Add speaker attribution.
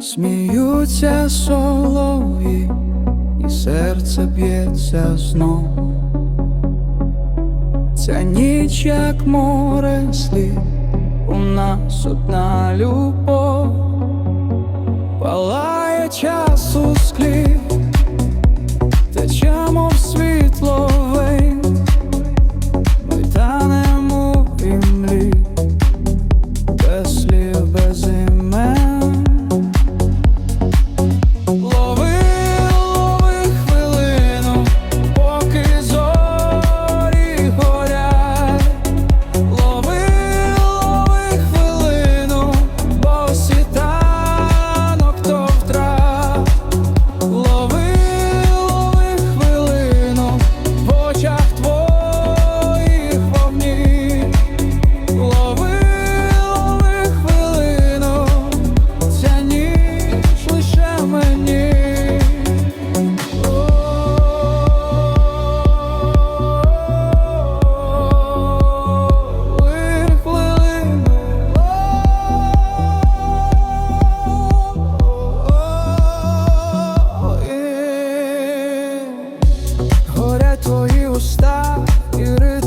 Speaker 1: сміються солові, і серце б'ється знов. Ця ніч, як море слів, у нас одна любов. твої уста і ритм